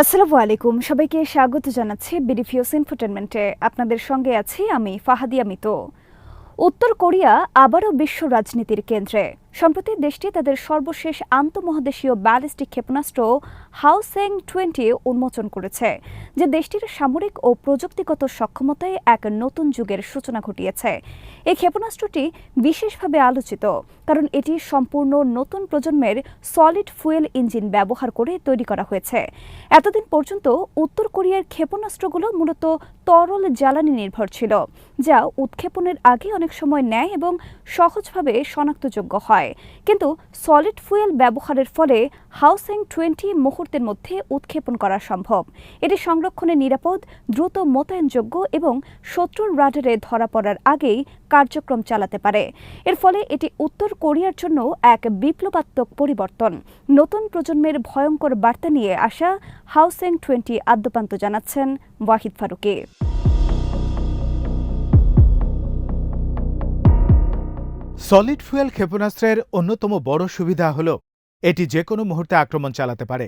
আসসালামু আলাইকুম। সবাইকে স্বাগত জানাচ্ছি বিডিফিওস ইনফোটেনমেন্টে আপনাদের সঙ্গে আছি আমি ফাহাদিয়া মিতো উত্তর কোরিয়া আবারও বিশ্ব রাজনীতির কেন্দ্রে। সম্প্রতি দেশটি তাদের সর্বশেষ আন্তঃমহাদেশীয় ব্যালিস্টিক ক্ষেপণাস্ত্র হাউসেং টোয়েন্টি উন্মোচন করেছে, যে দেশটির সামরিক ও প্রযুক্তিগত সক্ষমতায় এক নতুন যুগের সূচনা ঘটিয়েছে। এই ক্ষেপণাস্ত্রটি বিশেষভাবে আলোচিত কারণ এটি সম্পূর্ণ নতুন প্রজন্মের সলিড ফুয়েল ইঞ্জিন ব্যবহার করে তৈরি করা হয়েছে। এতদিন পর্যন্ত উত্তর কোরিয়ার ক্ষেপণাস্ত্রগুলো মূলত তরল জ্বালানি নির্ভর ছিল, যা উৎক্ষেপণের আগে অনেক সময় নেয় এবং সহজভাবে শনাক্তযোগ্য হয়। কিন্তু সলিড ফুয়েল ব্যবহারের ফলে হাউসিং টোয়েন্টি মুহূর্তের মধ্যে উৎক্ষেপণ করা সম্ভব। এটি সংরক্ষণে নিরাপদ, দ্রুত মোতায়েনযোগ্য এবং শত্রুর রাডারে ধরা পড়ার আগেই কার্যক্রম চালাতে পারে। এর ফলে এটি উত্তর কোরিয়ার জন্য এক বিপ্লবাত্মক পরিবর্তন। নতুন প্রজন্মের ভয়ঙ্কর বার্তা নিয়ে আসা হাউসিং টোয়েন্টি আদ্যপান্ত জানাচ্ছেন ওয়াহিদ ফারুকি। সলিড ফুয়েল ক্ষেপণাস্ত্রের অন্যতম বড় সুবিধা হল, এটি যে কোনো মুহূর্তে আক্রমণ চালাতে পারে।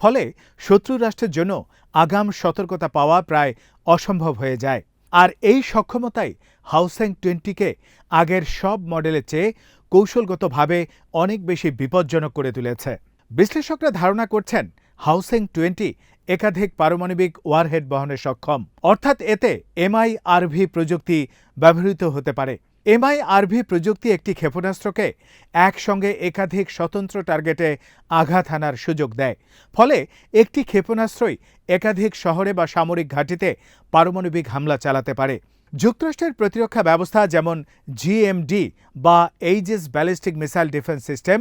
ফলে শত্রু রাষ্ট্রের জন্য আগাম সতর্কতা পাওয়া প্রায় অসম্ভব হয়ে যায়। আর এই সক্ষমতাই হাউসেং টোয়েন্টিকে আগের সব মডেলের চেয়ে কৌশলগতভাবে অনেক বেশি বিপজ্জনক করে তুলেছে। বিশ্লেষকরা ধারণা করছেন, হাউসেং টোয়েন্টি একাধিক পারমাণবিক ওয়ারহেড বহনে সক্ষম। অর্থাৎ এতে এমআইআরভি প্রযুক্তি ব্যবহৃত হতে পারে। এমআইআরভি প্রযুক্তি একটি ক্ষেপণাস্ত্রকে একসঙ্গে একাধিক স্বতন্ত্র টার্গেটে আঘাত হানার সুযোগ দেয়। ফলে একটি ক্ষেপণাস্ত্রই একাধিক শহরে বা সামরিক ঘাঁটিতে পারমাণবিক হামলা চালাতে পারে। যুক্তরাষ্ট্রের প্রতিরক্ষা ব্যবস্থা যেমন জিএমডি বা Aegis ballistic missile defence system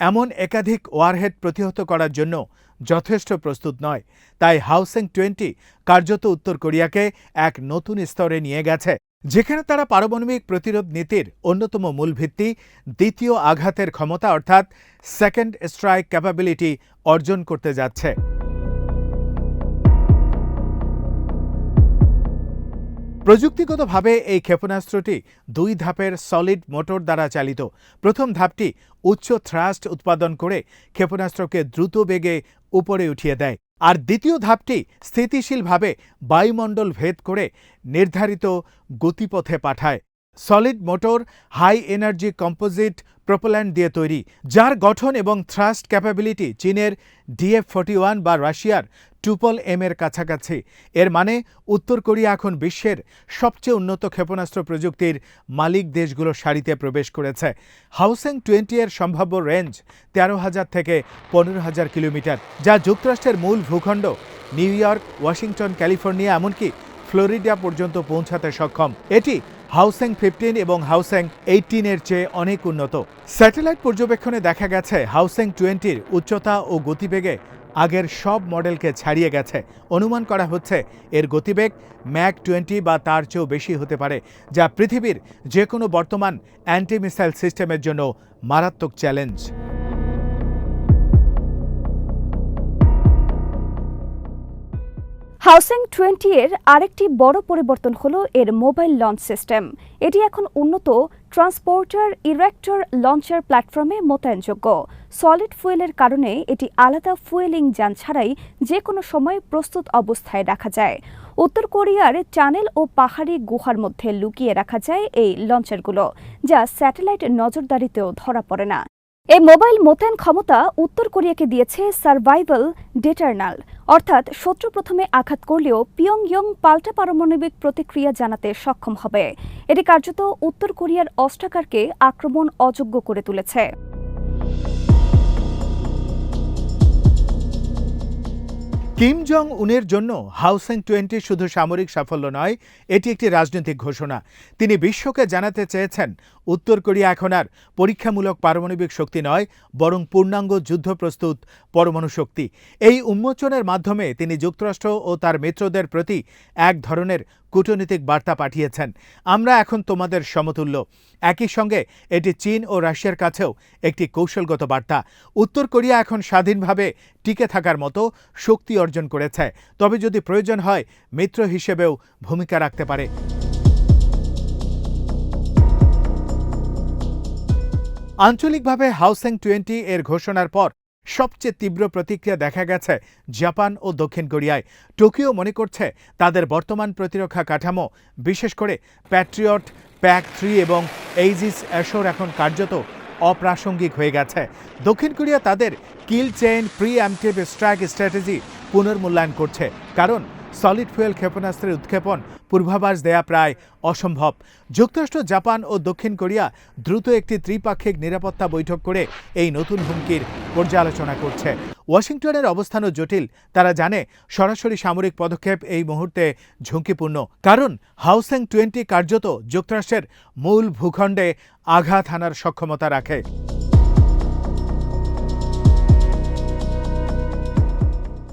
এমন একাধিক ওয়ারহেড প্রতিহত করার জন্য যথেষ্ট প্রস্তুত নয়। তাই হাউসিং টোয়েন্টি কার্যত উত্তর কোরিয়াকে এক নতুন স্তরে নিয়ে গেছে। যেখানে তারা পারমাণবিক প্রতিরোধ নীতির অন্যতম মূল ভিত্তি, দ্বিতীয় আঘাতের ক্ষমতা অর্থাৎ সেকেন্ড স্ট্রাইক ক্যাপাবিলিটি অর্জন করতে যাচ্ছে। প্রযুক্তিগতভাবে এই ক্ষেপণাস্ত্রটি দুই ধাপের সলিড মোটর দ্বারা চালিত। প্রথম ধাপটি উচ্চ থ্রাস্ট উৎপাদন করে ক্ষেপণাস্ত্রকে দ্রুত বেগে উপরে উঠিয়ে দেয়। আর দ্বিতীয় ধাপটি স্থিতিশীলভাবে বায়ুমণ্ডল ভেদ করে নির্ধারিত গতিপথে পাঠায়। Solid motor, high energy composite propellant দিয়ে তৈরি, যার গঠন এবং থ্রাস্ট ক্যাপাবিলিটি চীনের ডিএফ ফর্টি ওয়ান বা রাশিয়ার টুপল এম এর কাছাকাছি। এর মানে উত্তর কোরিয়া এখন বিশ্বের সবচেয়ে উন্নত ক্ষেপণাস্ত্র প্রযুক্তির মালিক দেশগুলোর সারিতে প্রবেশ করেছে। হাউসেং টোয়েন্টি এর সম্ভাব্য রেঞ্জ তেরো হাজার থেকে পনেরো হাজার কিলোমিটার, যা যুক্তরাষ্ট্রের মূল ভূখণ্ড, নিউ ইয়র্ক, ওয়াশিংটন, ক্যালিফোর্নিয়া, এমনকি ফ্লোরিডা পর্যন্ত পৌঁছাতে সক্ষম। এটি হাউসেং ফিফটিন এবং হাউসেং এইটিনের চেয়ে অনেক উন্নত। স্যাটেলাইট পর্যবেক্ষণে দেখা গেছে, হাউসেং টোয়েন্টির উচ্চতা ও গতিবেগে আগের সব মডেলকে ছাড়িয়ে গেছে। অনুমান করা হচ্ছে, এর গতিবেগ ম্যাক টোয়েন্টি বা তার চেয়েও বেশি হতে পারে, যা পৃথিবীর যে কোনো বর্তমান অ্যান্টি মিসাইল সিস্টেমের জন্য মারাত্মক চ্যালেঞ্জ। হাউসিং টোয়েন্টি এর আরেকটি বড় পরিবর্তন হলো এর মোবাইল লঞ্চ সিস্টেম এটি এখন উন্নত ট্রান্সপোর্টার ইরেক্টর লঞ্চার প্ল্যাটফর্মে মোতায়েনযোগ্য। সলিড ফুয়েলের কারণে এটি আলাদা ফুয়েলিং যান ছাড়াই যে কোনো সময় প্রস্তুত অবস্থায় রাখা যায়। উত্তর কোরিয়ার টানেল ও পাহাড়ি গুহার মধ্যে লুকিয়ে রাখা যায় এই লঞ্চারগুলো যা স্যাটেলাইট নজরদারিতেও ধরা পড়ে না। এই মোবাইল মোতায়েন ক্ষমতা উত্তর কোরিয়াকে দিয়েছে সার্ভাইভাল ডেটার্নাল। অর্থাৎ শত্রু প্রথমে আঘাত করলেও পিয়ংইয়ং পাল্টা পারমাণবিক প্রতিক্রিয়া জানাতে সক্ষম হবে। এটি কার্যত উত্তর কোরিয়ার অস্ত্রাগারকে আক্রমণ অযোগ্য করে তুলেছে। কিম জং উনের জন্য হাউসেং টোয়েন্টি শুধু সামরিক সাফল্য নয়, এটি একটি রাজনৈতিক ঘোষণা। তিনি বিশ্বকে জানাতে চেয়েছেন উত্তর কোরিয়া এখন আর পরীক্ষামূলক পারমাণবিক শক্তি নয়, বরং পূর্ণাঙ্গ যুদ্ধ প্রস্তুত পরমাণু শক্তি। এই উন্মোচনের মাধ্যমে তিনি যুক্তরাষ্ট্র ও তার মিত্রদের প্রতি এক ধরনের কূটনৈতিক বার্তা পাঠিয়েছেন। আমরা এখন তোমাদের সমতুল্য। একই সঙ্গে এটি চীন ও রাশিয়ার কাছেও একটি কৌশলগত বার্তা। উত্তর কোরিয়া এখন স্বাধীনভাবে টিকে থাকার মতো শক্তি অর্জন করেছে। তবে যদি প্রয়োজন হয়, মিত্র হিসেবেও ভূমিকা রাখতে পারে। আঞ্চলিকভাবে হাউসিং টোয়েন্টি এর ঘোষণার পর সবচেয়ে তীব্র প্রতিক্রিয়া দেখা গেছে জাপান ও দক্ষিণ কোরিয়ায়। টোকিও মনে করছে তাদের বর্তমান প্রতিরক্ষা কাঠামো, বিশেষ করে প্যাট্রিয়ট, প্যাক থ্রি এবং এইজিস অ্যাশোর এখন কার্যত অপ্রাসঙ্গিক হয়ে গেছে। দক্ষিণ কোরিয়া তাদের kill chain preemptive strike strategy পুনর্মূল্যায়ন করছে, কারণ সলিড ফুয়েল ক্ষেপণাস্ত্রের উৎক্ষেপণ পূর্বাভাস দেয়া প্রায় অসম্ভব। যুক্তরাষ্ট্র, জাপান ও দক্ষিণ কোরিয়া দ্রুত একটি ত্রিপাক্ষিক নিরাপত্তা বৈঠক করে এই নতুন হুমকির পর্যালোচনা করছে। ওয়াশিংটনের অবস্থানও জটিল। তারা জানে, সরাসরি সামরিক পদক্ষেপ এই মুহূর্তে ঝুঁকিপূর্ণ। কারণ, হাউসেং টোয়েন্টি কার্যত যুক্তরাষ্ট্রের মূল ভূখণ্ডে আঘাত হানার সক্ষমতা রাখে।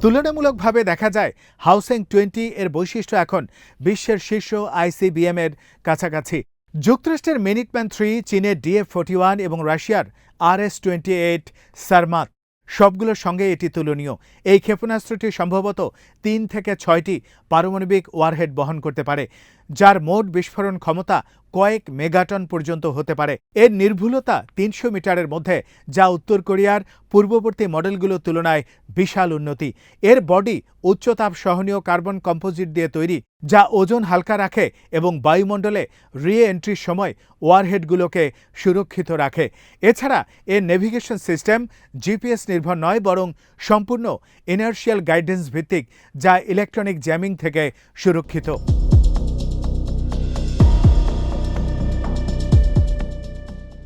তুলনামূলকভাবে দেখা যায়, হাউসিং টোয়েন্টি এর বৈশিষ্ট্য এখন বিশ্বের শীর্ষ আইসিবিএম এর কাছাকাছি। যুক্তরাষ্ট্রের মিনিটম্যান থ্রি, চীনের ডিএফ ফোর্টি ওয়ান এবং রাশিয়ার R S twenty eight Sarmat সবগুলোর সঙ্গে এটি তুলনীয়। এই ক্ষেপণাস্ত্রটি সম্ভবত তিন থেকে ছয়টি পারমাণবিক ওয়ারহেড বহন করতে পারে। যার মোট বিস্ফোরণ ক্ষমতা কয়েক মেগাটন পর্যন্ত হতে পারে। এর নির্ভুলতা তিনশো মিটারের মধ্যে, যা উত্তর কোরিয়ার পূর্ববর্তী মডেলগুলোর তুলনায় বিশাল উন্নতি। এর বডি উচ্চতাপ সহনীয় কার্বন কম্পোজিট দিয়ে তৈরি, যা ওজন হালকা রাখে এবং বায়ুমণ্ডলে রি এন্ট্রির সময় ওয়ারহেডগুলোকে সুরক্ষিত রাখে। এছাড়া এর নেভিগেশন সিস্টেম জিপিএস নির্ভর নয়, বরং সম্পূর্ণ ইনার্শিয়াল গাইডেন্স ভিত্তিক, যা ইলেকট্রনিক জ্যামিং থেকে সুরক্ষিত।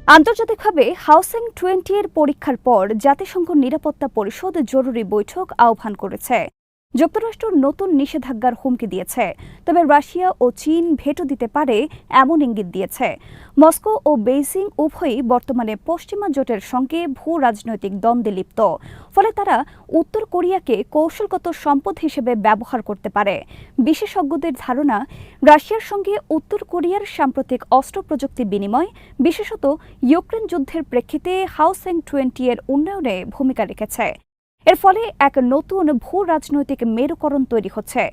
আন্তর্জাতিকভাবে হাউসিং টোয়েন্টি এর পরীক্ষার পর জাতিসংঘ নিরাপত্তা পরিষদ জরুরি বৈঠক আহ্বান করেছে। যুক্তরাষ্ট্র নতুন নিষেধাজ্ঞার হুমকি দিয়েছে, তবে রাশিয়া ও চীন ভেটো দিতে পারে এমন ইঙ্গিত দিয়েছে। মস্কো ও বেইজিং উভয়ই বর্তমানে পশ্চিমা জোটের সঙ্গে ভূ রাজনৈতিক দ্বন্দ্বে লিপ্ত, ফলে তারা উত্তর কোরিয়াকে কৌশলগত সম্পদ হিসেবে ব্যবহার করতে পারে। বিশেষজ্ঞদের ধারণা, রাশিয়ার সঙ্গে উত্তর কোরিয়ার সাম্প্রতিক অস্ত্র প্রযুক্তি বিনিময়, বিশেষত ইউক্রেন যুদ্ধের প্রেক্ষিতে হাউসেং টোয়েন্টি এর উন্নয়নে ভূমিকা রেখেছে। এর ফলে এক নতুন ভূ রাজনৈতিক মেরুকরণ তৈরি হচ্ছে।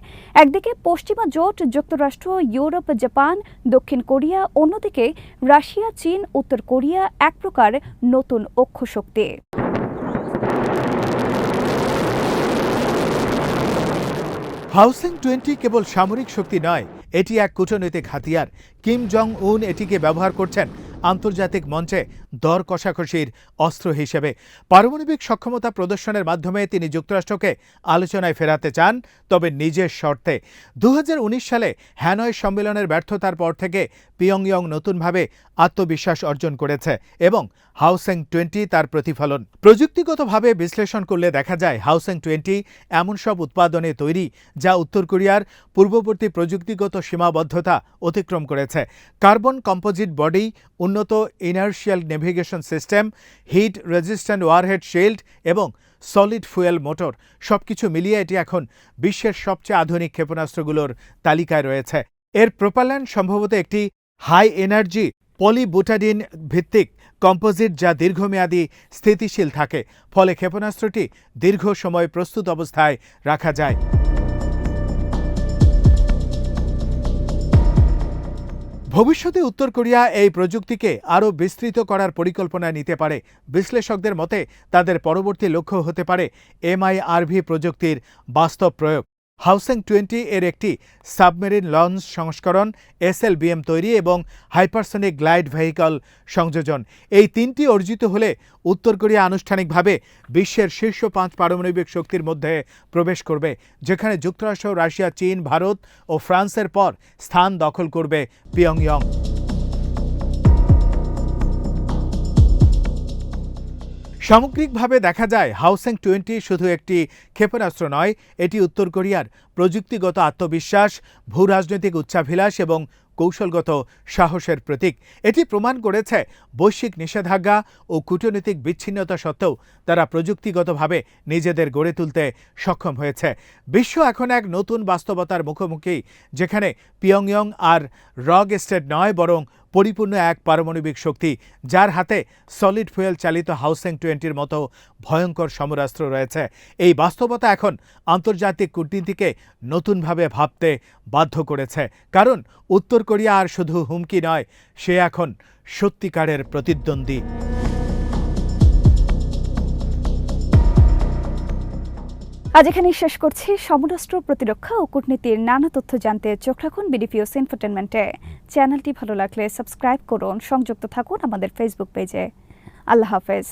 একদিকে পশ্চিমা জোট, যুক্তরাষ্ট্র, ইউরোপ, জাপান, দক্ষিণ কোরিয়া, অন্যদিকে রাশিয়া, চীন, উত্তর কোরিয়া এক প্রকার নতুন অক্ষ শক্তি। হাউসিং টোয়েন্টি কেবল সামরিক শক্তি নয়, এটি এক কূটনৈতিক হাতিয়ার। কিম জং উন এটিকে ব্যবহার করছেন আন্তর্জাতিক মঞ্চে দর কষাকষির অস্ত্র হিসেবে পারমাণবিক সক্ষমতা প্রদর্শনের মাধ্যমে তিনি যুক্তরাষ্ট্রকে আলোচনায় ফেরাতে চান, তবে নিজের শর্তে। দু সালে হ্যানয় সম্মেলনের ব্যর্থতার পর থেকে পিয়ংইয়ং নতুনভাবে আত্মবিশ্বাস অর্জন করেছে এবং হাউসেং টোয়েন্টি তার প্রতিফলন। প্রযুক্তিগতভাবে বিশ্লেষণ করলে দেখা যায়, হাউসেং টোয়েন্টি এমন সব উৎপাদনে তৈরি যা উত্তর কোরিয়ার পূর্ববর্তী প্রযুক্তিগত সীমাবদ্ধতা অতিক্রম করেছে। কার্বন কম্পোজিট বডি উন্নত inertial navigation system heat resistant warhead shield এবং সলিড ফুয়েল মোটর সবকিছু মিলিয়ে এটি এখন বিশ্বের সবচেয়ে আধুনিক ক্ষেপণাস্ত্রগুলোর তালিকায় রয়েছে। এর প্রোপাল্যান্ট সম্ভবত একটি হাই এনার্জি পলিবুটাডিন ভিত্তিক কম্পোজিট যা দীর্ঘমেয়াদী স্থিতিশীল থাকে, ফলে ক্ষেপণাস্ত্রটি দীর্ঘ সময় প্রস্তুত অবস্থায় রাখা যায়। ভবিষ্যতে উত্তর কোরিয়া এই প্রযুক্তিকে আরও বিস্তৃত করার পরিকল্পনা নিতে পারে। বিশ্লেষকদের মতে, তাদের পরবর্তী লক্ষ্য হতে পারে এমআইআরভি প্রযুক্তির বাস্তব প্রয়োগ। হাউসেং টোয়েন্টি এর একটি সাবমেরিন লঞ্চ সংস্করণ এসএলবিএম তৈরি এবং হাইপারসনিক গ্লাইড ভেহিকল সংযোজন। এই তিনটি অর্জিত হলে উত্তর কোরিয়া আনুষ্ঠানিকভাবে বিশ্বের শীর্ষ পাঁচ পারমাণবিক শক্তির মধ্যে প্রবেশ করবে, যেখানে যুক্তরাষ্ট্র, রাশিয়া, চীন, ভারত ও ফ্রান্সের পর স্থান দখল করবে পিয়ংইয়ং। সামগ্রিকভাবে দেখা যায়, হাউসেং টোয়েন্টি শুধু একটি ক্ষেপণাস্ত্র নয়, এটি উত্তর কোরিয়ার প্রযুক্তিগত আত্মবিশ্বাস, ভূ রাজনৈতিক উচ্চাভিলাষ এবং কৌশলগত সাহসের প্রতীক। এটি প্রমাণ করেছে বৈশ্বিক নিষেধাজ্ঞা ও কূটনৈতিক বিচ্ছিন্নতা সত্ত্বেও তারা প্রযুক্তিগতভাবে নিজেদের গড়ে তুলতে সক্ষম হয়েছে। বিশ্ব এখন এক নতুন বাস্তবতার মুখোমুখি, যেখানে পিয়ংইয়ং আর রগ স্টেট নয়, বরং পরিপূর্ণ এক পারমাণবিক শক্তি, যার হাতে সলিড ফুয়েল চালিত হাউসিং টোয়েন্টির মতো ভয়ঙ্কর সমরাস্ত্র রয়েছে। এই বাস্তবতা এখন আন্তর্জাতিক কূটনীতিকে নতুনভাবে ভাবতে বাধ্য করেছে। কারণ উত্তর কোরিয়া আর শুধু হুমকি নয়, সে এখন সত্যিকারের প্রতিদ্বন্দ্বী। আজ এখানেই শেষ করছি। সমরাষ্ট্র প্রতিরক্ষা ও কূটনীতির নানা তথ্য জানতে চোখ রাখুন বিডিপিওস ইনফোটেনমেন্টে চ্যানেলটি ভালো লাগলে সাবস্ক্রাইব করুন, সংযুক্ত থাকুন আমাদের ফেসবুক পেজে আল্লাহ হাফেজ।